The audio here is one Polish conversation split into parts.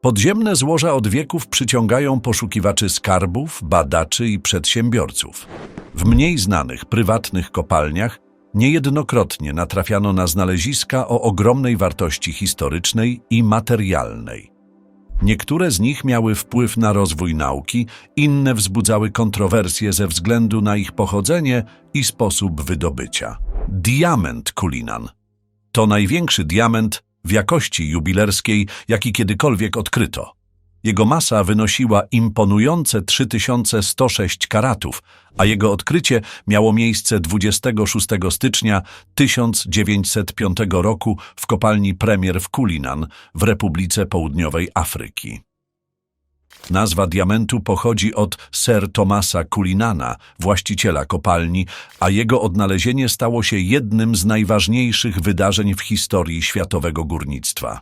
Podziemne złoża od wieków przyciągają poszukiwaczy skarbów, badaczy i przedsiębiorców. W mniej znanych, prywatnych kopalniach niejednokrotnie natrafiano na znaleziska o ogromnej wartości historycznej i materialnej. Niektóre z nich miały wpływ na rozwój nauki, inne wzbudzały kontrowersje ze względu na ich pochodzenie i sposób wydobycia. Diament Kulinan to największy diament w jakości jubilerskiej, jaki kiedykolwiek odkryto. Jego masa wynosiła imponujące 3106 karatów, a jego odkrycie miało miejsce 26 stycznia 1905 roku w kopalni Premier w Kulinan w Republice Południowej Afryki. Nazwa diamentu pochodzi od Sir Thomasa Kulinana, właściciela kopalni, a jego odnalezienie stało się jednym z najważniejszych wydarzeń w historii światowego górnictwa.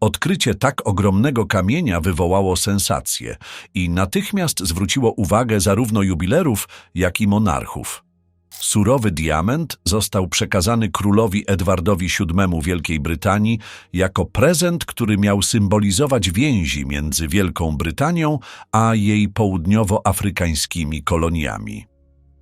Odkrycie tak ogromnego kamienia wywołało sensację i natychmiast zwróciło uwagę zarówno jubilerów, jak i monarchów. Surowy diament został przekazany królowi Edwardowi VII Wielkiej Brytanii jako prezent, który miał symbolizować więzi między Wielką Brytanią a jej południowoafrykańskimi koloniami.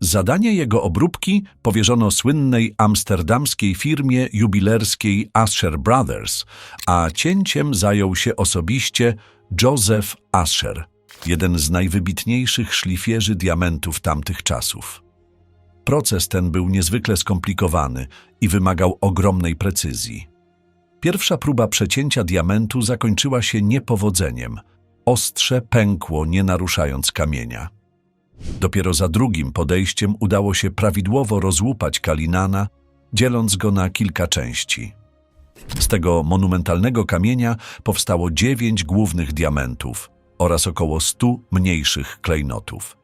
Zadanie jego obróbki powierzono słynnej amsterdamskiej firmie jubilerskiej Asher Brothers, a cięciem zajął się osobiście Joseph Asher, jeden z najwybitniejszych szlifierzy diamentów tamtych czasów. Proces ten był niezwykle skomplikowany i wymagał ogromnej precyzji. Pierwsza próba przecięcia diamentu zakończyła się niepowodzeniem. Ostrze pękło, nie naruszając kamienia. Dopiero za drugim podejściem udało się prawidłowo rozłupać Kalinana, dzieląc go na kilka części. Z tego monumentalnego kamienia powstało dziewięć głównych diamentów oraz około stu mniejszych klejnotów.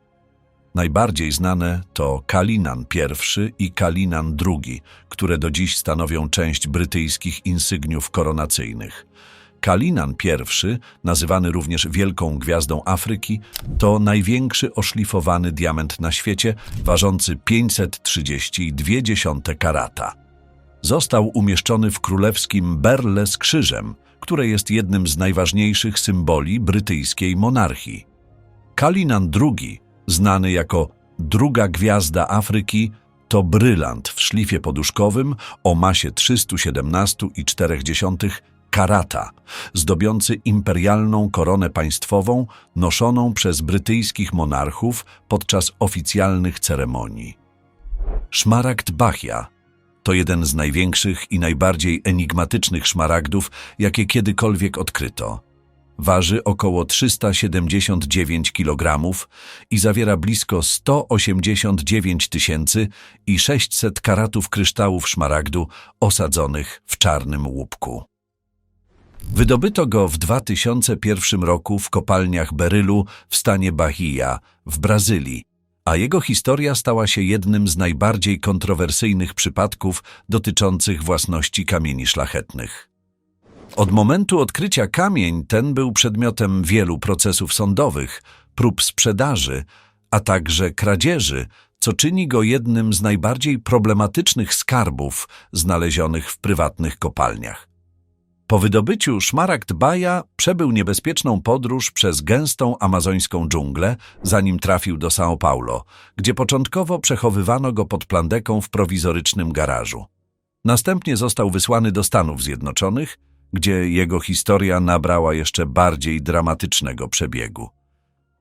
Najbardziej znane to Kalinan I i Kalinan II, które do dziś stanowią część brytyjskich insygniów koronacyjnych. Kalinan I, nazywany również Wielką Gwiazdą Afryki, to największy oszlifowany diament na świecie, ważący 532 karata. Został umieszczony w królewskim berle z krzyżem, które jest jednym z najważniejszych symboli brytyjskiej monarchii. Kalinan II, znany jako druga gwiazda Afryki, to brylant w szlifie poduszkowym o masie 317,4 karata, zdobiący imperialną koronę państwową noszoną przez brytyjskich monarchów podczas oficjalnych ceremonii. Szmaragd Bachia to jeden z największych i najbardziej enigmatycznych szmaragdów, jakie kiedykolwiek odkryto. Waży około 379 kg i zawiera blisko 189 tysięcy i 600 karatów kryształów szmaragdu osadzonych w czarnym łupku. Wydobyto go w 2001 roku w kopalniach berylu w stanie Bahia w Brazylii, a jego historia stała się jednym z najbardziej kontrowersyjnych przypadków dotyczących własności kamieni szlachetnych. Od momentu odkrycia kamień ten był przedmiotem wielu procesów sądowych, prób sprzedaży, a także kradzieży, co czyni go jednym z najbardziej problematycznych skarbów znalezionych w prywatnych kopalniach. Po wydobyciu szmaragd Baja przebył niebezpieczną podróż przez gęstą amazońską dżunglę, zanim trafił do São Paulo, gdzie początkowo przechowywano go pod plandeką w prowizorycznym garażu. Następnie został wysłany do Stanów Zjednoczonych, gdzie jego historia nabrała jeszcze bardziej dramatycznego przebiegu.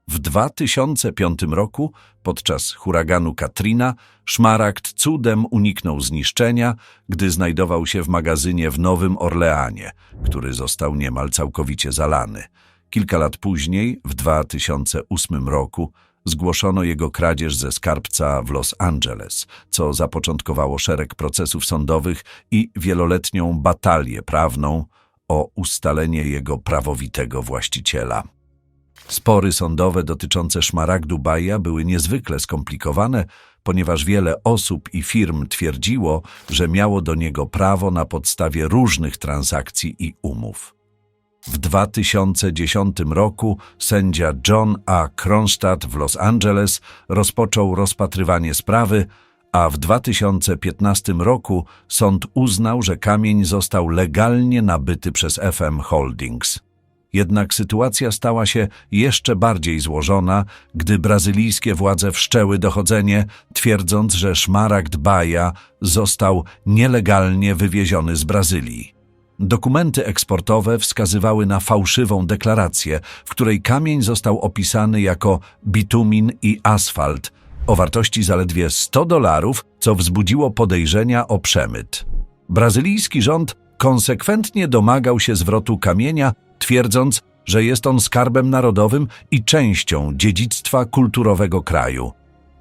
W 2005 roku, podczas huraganu Katrina, szmaragd cudem uniknął zniszczenia, gdy znajdował się w magazynie w Nowym Orleanie, który został niemal całkowicie zalany. Kilka lat później, w 2008 roku, zgłoszono jego kradzież ze skarbca w Los Angeles, co zapoczątkowało szereg procesów sądowych i wieloletnią batalię prawną o ustalenie jego prawowitego właściciela. Spory sądowe dotyczące szmaragdu Baja były niezwykle skomplikowane, ponieważ wiele osób i firm twierdziło, że miało do niego prawo na podstawie różnych transakcji i umów. W 2010 roku sędzia John A. Kronstadt w Los Angeles rozpoczął rozpatrywanie sprawy, a w 2015 roku sąd uznał, że kamień został legalnie nabyty przez FM Holdings. Jednak sytuacja stała się jeszcze bardziej złożona, gdy brazylijskie władze wszczęły dochodzenie, twierdząc, że szmaragd Baja został nielegalnie wywieziony z Brazylii. Dokumenty eksportowe wskazywały na fałszywą deklarację, w której kamień został opisany jako bitumin i asfalt o wartości zaledwie 100 dolarów, co wzbudziło podejrzenia o przemyt. Brazylijski rząd konsekwentnie domagał się zwrotu kamienia, twierdząc, że jest on skarbem narodowym i częścią dziedzictwa kulturowego kraju.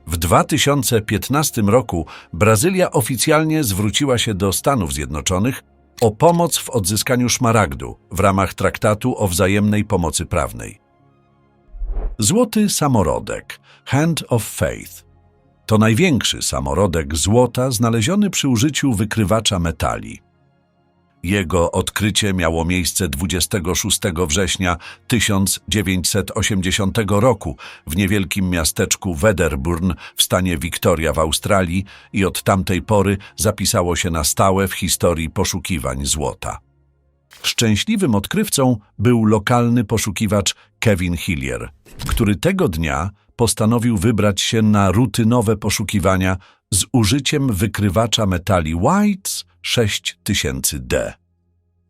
W 2015 roku Brazylia oficjalnie zwróciła się do Stanów Zjednoczonych o pomoc w odzyskaniu szmaragdu w ramach traktatu o wzajemnej pomocy prawnej. Złoty samorodek Hand of Faith to największy samorodek złota znaleziony przy użyciu wykrywacza metali. Jego odkrycie miało miejsce 26 września 1980 roku w niewielkim miasteczku Wedderburn w stanie Victoria w Australii i od tamtej pory zapisało się na stałe w historii poszukiwań złota. Szczęśliwym odkrywcą był lokalny poszukiwacz Kevin Hillier, który tego dnia postanowił wybrać się na rutynowe poszukiwania z użyciem wykrywacza metali Whites 6000D.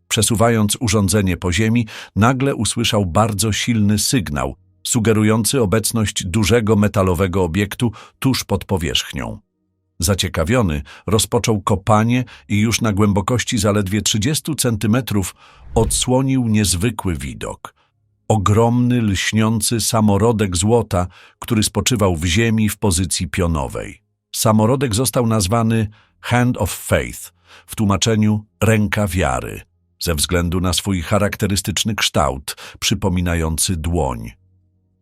Przesuwając urządzenie po ziemi, nagle usłyszał bardzo silny sygnał, sugerujący obecność dużego metalowego obiektu tuż pod powierzchnią. Zaciekawiony, rozpoczął kopanie i już na głębokości zaledwie 30 centymetrów odsłonił niezwykły widok. Ogromny, lśniący samorodek złota, który spoczywał w ziemi w pozycji pionowej. Samorodek został nazwany Hand of Faith, w tłumaczeniu ręka wiary, ze względu na swój charakterystyczny kształt, przypominający dłoń.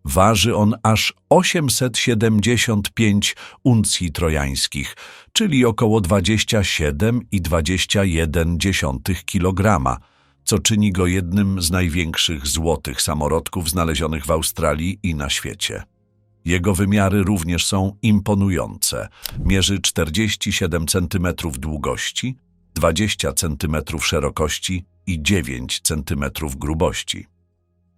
Waży on aż 875 uncji trojańskich, czyli około 27,21 kg, co czyni go jednym z największych złotych samorodków znalezionych w Australii i na świecie. Jego wymiary również są imponujące. Mierzy 47 cm długości, 20 cm szerokości i 9 cm grubości.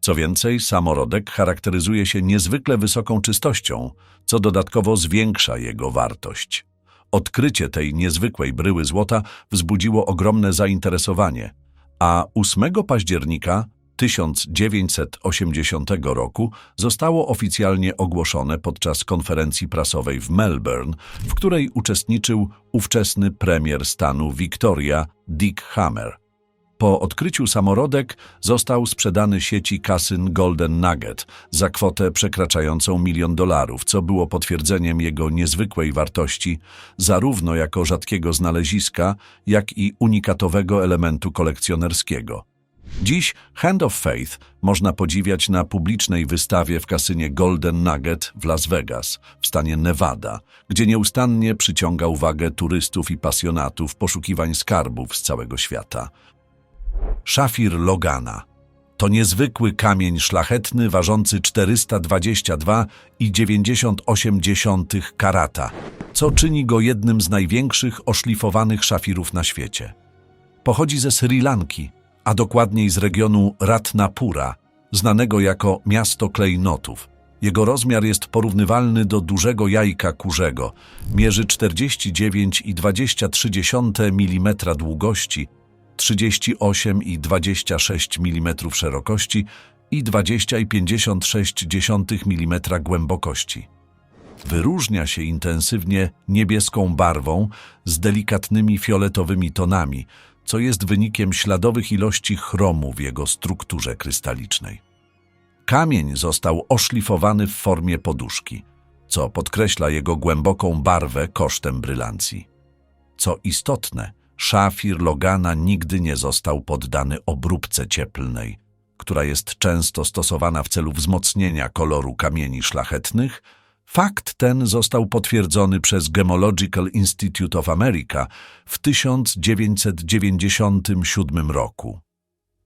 Co więcej, samorodek charakteryzuje się niezwykle wysoką czystością, co dodatkowo zwiększa jego wartość. Odkrycie tej niezwykłej bryły złota wzbudziło ogromne zainteresowanie, a 8 października 1980 roku zostało oficjalnie ogłoszone podczas konferencji prasowej w Melbourne, w której uczestniczył ówczesny premier stanu Victoria Dick Hammer. Po odkryciu samorodek został sprzedany sieci kasyn Golden Nugget za kwotę przekraczającą milion dolarów, co było potwierdzeniem jego niezwykłej wartości, zarówno jako rzadkiego znaleziska, jak i unikatowego elementu kolekcjonerskiego. Dziś Hand of Faith można podziwiać na publicznej wystawie w kasynie Golden Nugget w Las Vegas, w stanie Nevada, gdzie nieustannie przyciąga uwagę turystów i pasjonatów poszukiwań skarbów z całego świata. Szafir Logana to niezwykły kamień szlachetny ważący 422,98 karata, co czyni go jednym z największych oszlifowanych szafirów na świecie. Pochodzi ze Sri Lanki, a dokładniej z regionu Ratnapura, znanego jako miasto klejnotów. Jego rozmiar jest porównywalny do dużego jajka kurzego. Mierzy 49,23 mm długości, 38,26 mm szerokości i 20,56 mm głębokości. Wyróżnia się intensywnie niebieską barwą z delikatnymi fioletowymi tonami, co jest wynikiem śladowych ilości chromu w jego strukturze krystalicznej. Kamień został oszlifowany w formie poduszki, co podkreśla jego głęboką barwę kosztem brylancji. Co istotne, szafir Logana nigdy nie został poddany obróbce cieplnej, która jest często stosowana w celu wzmocnienia koloru kamieni szlachetnych, Fakt ten został potwierdzony przez Gemological Institute of America w 1997 roku.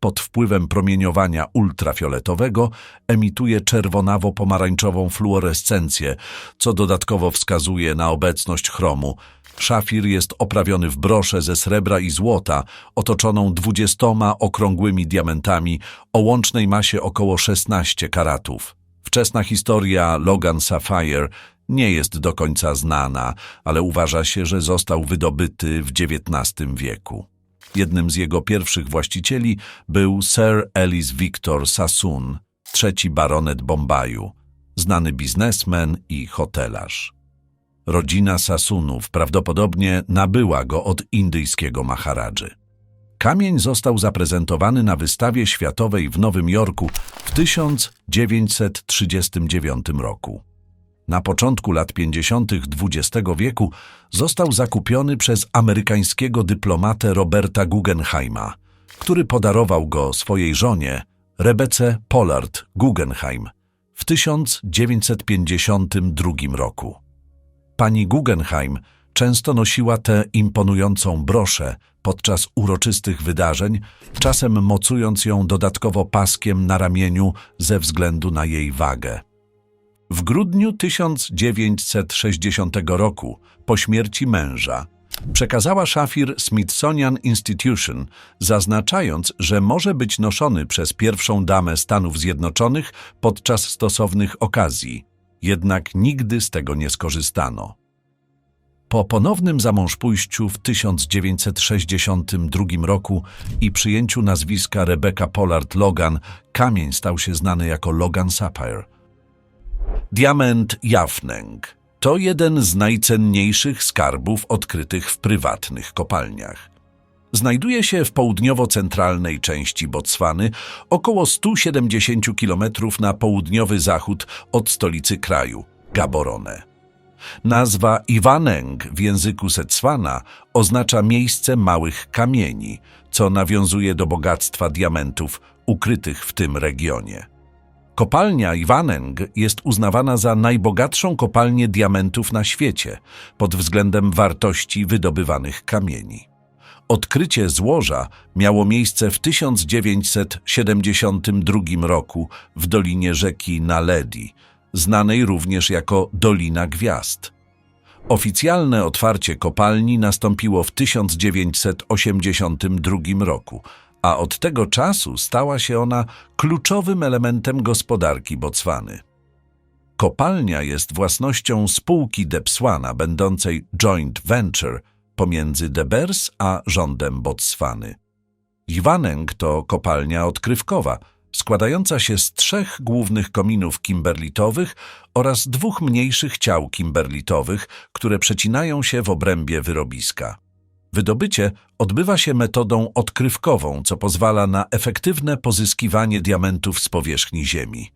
Pod wpływem promieniowania ultrafioletowego emituje czerwonawo-pomarańczową fluorescencję, co dodatkowo wskazuje na obecność chromu, Szafir jest oprawiony w broszę ze srebra i złota, otoczoną dwudziestoma okrągłymi diamentami o łącznej masie około 16 karatów. Wczesna historia Logan Sapphire nie jest do końca znana, ale uważa się, że został wydobyty w XIX wieku. Jednym z jego pierwszych właścicieli był Sir Ellis Victor Sassoon, trzeci baronet Bombaju, znany biznesmen i hotelarz. Rodzina Sasunów prawdopodobnie nabyła go od indyjskiego Maharadży. Kamień został zaprezentowany na wystawie światowej w Nowym Jorku w 1939 roku. Na początku lat 50. XX wieku został zakupiony przez amerykańskiego dyplomatę Roberta Guggenheima, który podarował go swojej żonie, Rebece Pollard Guggenheim, w 1952 roku. Pani Guggenheim często nosiła tę imponującą broszę podczas uroczystych wydarzeń, czasem mocując ją dodatkowo paskiem na ramieniu ze względu na jej wagę. W grudniu 1960 roku, po śmierci męża, przekazała szafir Smithsonian Institution, zaznaczając, że może być noszony przez pierwszą damę Stanów Zjednoczonych podczas stosownych okazji, jednak nigdy z tego nie skorzystano. Po ponownym zamążpójściu w 1962 roku i przyjęciu nazwiska Rebecca Pollard Logan, kamień stał się znany jako Logan Sapphire. Diament Jafneng to jeden z najcenniejszych skarbów odkrytych w prywatnych kopalniach. Znajduje się w południowo-centralnej części Botswany, około 170 km na południowy zachód od stolicy kraju, Gaborone. Nazwa Iwaneng w języku Setswana oznacza miejsce małych kamieni, co nawiązuje do bogactwa diamentów ukrytych w tym regionie. Kopalnia Iwaneng jest uznawana za najbogatszą kopalnię diamentów na świecie pod względem wartości wydobywanych kamieni. Odkrycie złoża miało miejsce w 1972 roku w dolinie rzeki Naledi, znanej również jako Dolina Gwiazd. Oficjalne otwarcie kopalni nastąpiło w 1982 roku, a od tego czasu stała się ona kluczowym elementem gospodarki Botswany. Kopalnia jest własnością spółki Depswana, będącej joint venture pomiędzy Debers a rządem Botswany. Jwaneng to kopalnia odkrywkowa, składająca się z trzech głównych kominów kimberlitowych oraz dwóch mniejszych ciał kimberlitowych, które przecinają się w obrębie wyrobiska. Wydobycie odbywa się metodą odkrywkową, co pozwala na efektywne pozyskiwanie diamentów z powierzchni Ziemi.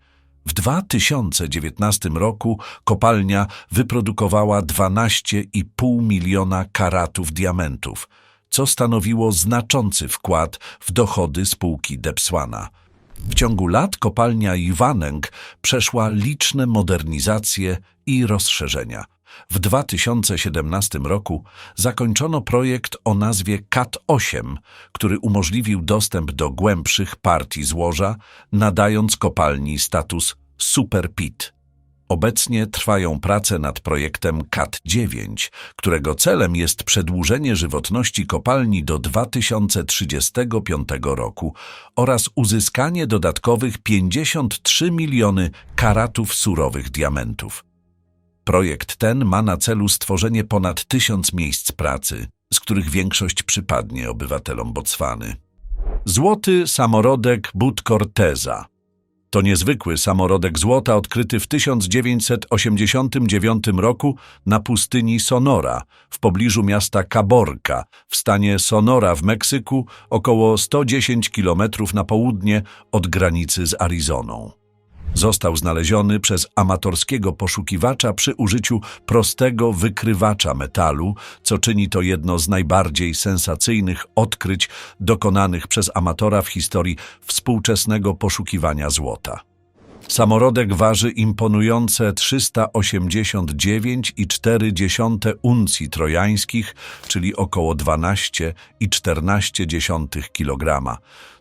W 2019 roku kopalnia wyprodukowała 12,5 miliona karatów diamentów, co stanowiło znaczący wkład w dochody spółki Depswana. W ciągu lat kopalnia Iwaneng przeszła liczne modernizacje i rozszerzenia. W 2017 roku zakończono projekt o nazwie CAT-8, który umożliwił dostęp do głębszych partii złoża, nadając kopalni status Super Pit. Obecnie trwają prace nad projektem CAT-9, którego celem jest przedłużenie żywotności kopalni do 2035 roku oraz uzyskanie dodatkowych 53 miliony karatów surowych diamentów. Projekt ten ma na celu stworzenie ponad tysiąc miejsc pracy, z których większość przypadnie obywatelom Botswany. Złoty samorodek But Corteza to niezwykły samorodek złota odkryty w 1989 roku na pustyni Sonora w pobliżu miasta Caborca w stanie Sonora w Meksyku, około 110 km na południe od granicy z Arizoną. Został znaleziony przez amatorskiego poszukiwacza przy użyciu prostego wykrywacza metalu, co czyni to jedno z najbardziej sensacyjnych odkryć dokonanych przez amatora w historii współczesnego poszukiwania złota. Samorodek waży imponujące 389,4 uncji trojańskich, czyli około 12,14 kg,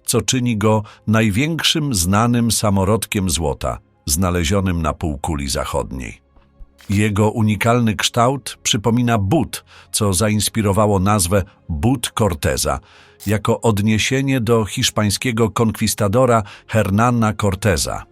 co czyni go największym znanym samorodkiem złota znalezionym na półkuli zachodniej. Jego unikalny kształt przypomina but, co zainspirowało nazwę but Corteza, jako odniesienie do hiszpańskiego konkwistadora Hernana Corteza.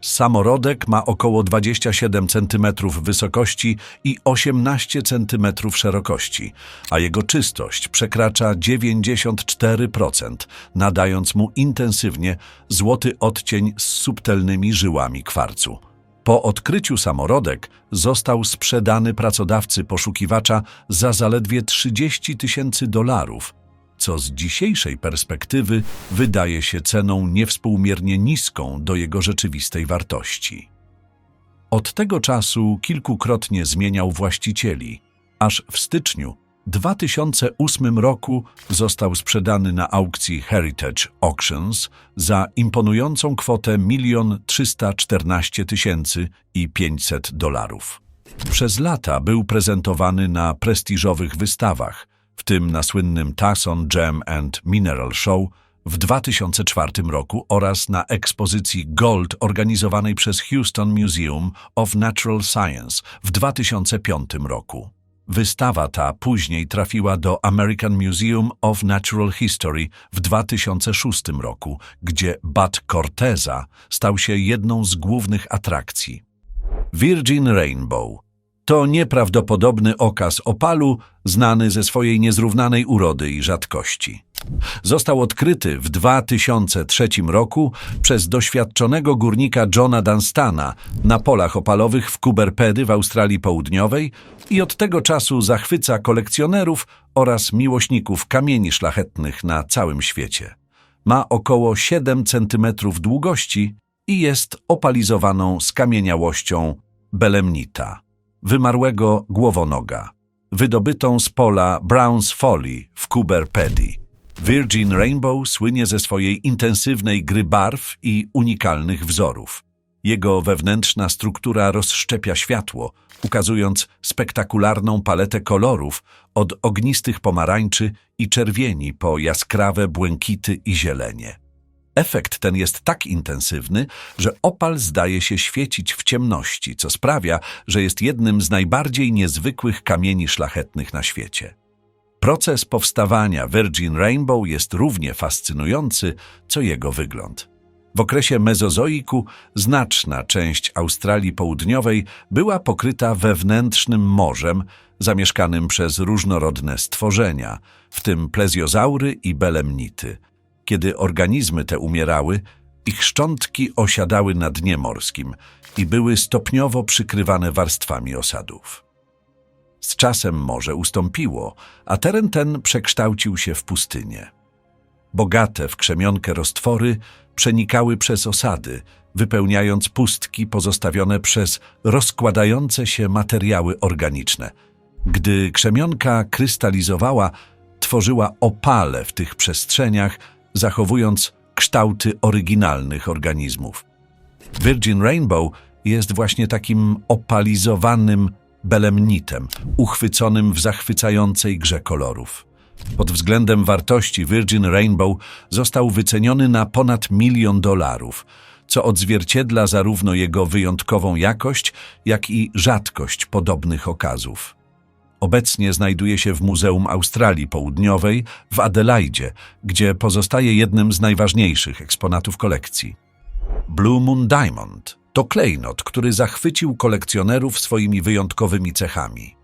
Samorodek ma około 27 cm wysokości i 18 cm szerokości, a jego czystość przekracza 94%, nadając mu intensywnie złoty odcień z subtelnymi żyłami kwarcu. Po odkryciu samorodek został sprzedany pracodawcy poszukiwacza za zaledwie 30 tysięcy dolarów, co z dzisiejszej perspektywy wydaje się ceną niewspółmiernie niską do jego rzeczywistej wartości. Od tego czasu kilkukrotnie zmieniał właścicieli, aż w styczniu 2008 roku został sprzedany na aukcji Heritage Auctions za imponującą kwotę 1 314 i 500 dolarów. Przez lata był prezentowany na prestiżowych wystawach, w tym na słynnym Tasson Gem and Mineral Show w 2004 roku oraz na ekspozycji Gold organizowanej przez Houston Museum of Natural Science w 2005 roku. Wystawa ta później trafiła do American Museum of Natural History w 2006 roku, gdzie Bud Corteza stał się jedną z głównych atrakcji. Virgin Rainbow to nieprawdopodobny okaz opalu, znany ze swojej niezrównanej urody i rzadkości. Został odkryty w 2003 roku przez doświadczonego górnika Johna Dunstana na polach opalowych w Kuberpedy w Australii Południowej i od tego czasu zachwyca kolekcjonerów oraz miłośników kamieni szlachetnych na całym świecie. Ma około 7 cm długości i jest opalizowaną skamieniałością belemnita, wymarłego głowonoga, wydobytą z pola Brown's Folly w Kuberpedy. Virgin Rainbow słynie ze swojej intensywnej gry barw i unikalnych wzorów. Jego wewnętrzna struktura rozszczepia światło, ukazując spektakularną paletę kolorów od ognistych pomarańczy i czerwieni po jaskrawe błękity i zielenie. Efekt ten jest tak intensywny, że opal zdaje się świecić w ciemności, co sprawia, że jest jednym z najbardziej niezwykłych kamieni szlachetnych na świecie. Proces powstawania Virgin Rainbow jest równie fascynujący, co jego wygląd. W okresie mezozoiku znaczna część Australii Południowej była pokryta wewnętrznym morzem, zamieszkanym przez różnorodne stworzenia, w tym plezjozaury i belemnity. Kiedy organizmy te umierały, ich szczątki osiadały na dnie morskim i były stopniowo przykrywane warstwami osadów. Z czasem morze ustąpiło, a teren ten przekształcił się w pustynię. Bogate w krzemionkę roztwory przenikały przez osady, wypełniając pustki pozostawione przez rozkładające się materiały organiczne. Gdy krzemionka krystalizowała, tworzyła opale w tych przestrzeniach, zachowując kształty oryginalnych organizmów. Virgin Rainbow jest właśnie takim opalizowanym belemnitem, uchwyconym w zachwycającej grze kolorów. Pod względem wartości Virgin Rainbow został wyceniony na ponad milion dolarów, co odzwierciedla zarówno jego wyjątkową jakość, jak i rzadkość podobnych okazów. Obecnie znajduje się w Muzeum Australii Południowej w Adelaide, gdzie pozostaje jednym z najważniejszych eksponatów kolekcji. Blue Moon Diamond to klejnot, który zachwycił kolekcjonerów swoimi wyjątkowymi cechami.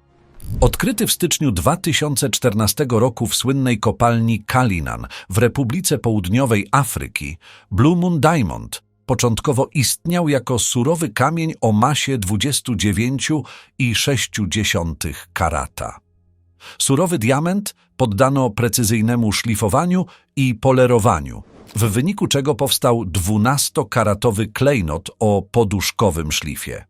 Odkryty w styczniu 2014 roku w słynnej kopalni Kalinan w Republice Południowej Afryki, Blue Moon Diamond początkowo istniał jako surowy kamień o masie 29,6 karata. Surowy diament poddano precyzyjnemu szlifowaniu i polerowaniu, w wyniku czego powstał 12-karatowy klejnot o poduszkowym szlifie.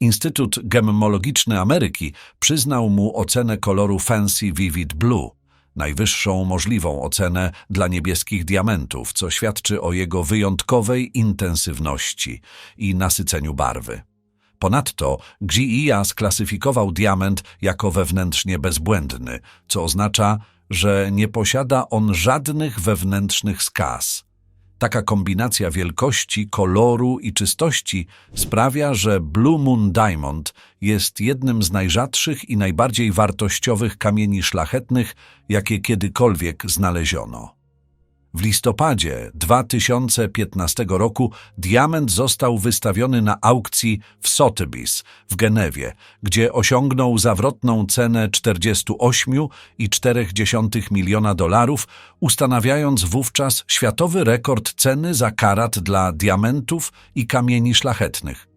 Instytut Gemmologiczny Ameryki przyznał mu ocenę koloru Fancy Vivid Blue, najwyższą możliwą ocenę dla niebieskich diamentów, co świadczy o jego wyjątkowej intensywności i nasyceniu barwy. Ponadto GIA sklasyfikował diament jako wewnętrznie bezbłędny, co oznacza, że nie posiada on żadnych wewnętrznych skaz. Taka kombinacja wielkości, koloru i czystości sprawia, że Blue Moon Diamond jest jednym z najrzadszych i najbardziej wartościowych kamieni szlachetnych, jakie kiedykolwiek znaleziono. W listopadzie 2015 roku diament został wystawiony na aukcji w Sotheby's w Genewie, gdzie osiągnął zawrotną cenę 48,4 miliona dolarów, ustanawiając wówczas światowy rekord ceny za karat dla diamentów i kamieni szlachetnych.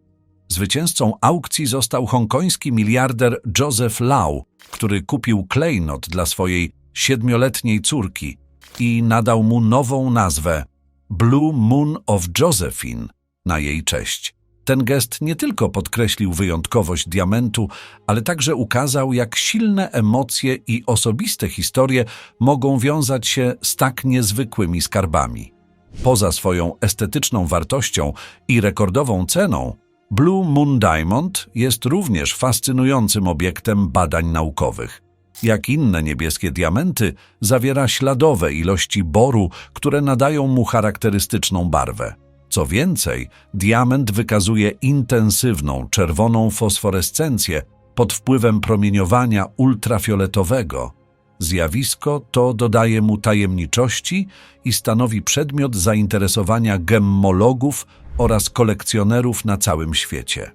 Zwycięzcą aukcji został hongkoński miliarder Joseph Lau, który kupił klejnot dla swojej siedmioletniej córki i nadał mu nową nazwę Blue Moon of Josephine na jej cześć. Ten gest nie tylko podkreślił wyjątkowość diamentu, ale także ukazał, jak silne emocje i osobiste historie mogą wiązać się z tak niezwykłymi skarbami. Poza swoją estetyczną wartością i rekordową ceną, Blue Moon Diamond jest również fascynującym obiektem badań naukowych. Jak inne niebieskie diamenty, zawiera śladowe ilości boru, które nadają mu charakterystyczną barwę. Co więcej, diament wykazuje intensywną czerwoną fosforescencję pod wpływem promieniowania ultrafioletowego. Zjawisko to dodaje mu tajemniczości i stanowi przedmiot zainteresowania gemmologów oraz kolekcjonerów na całym świecie.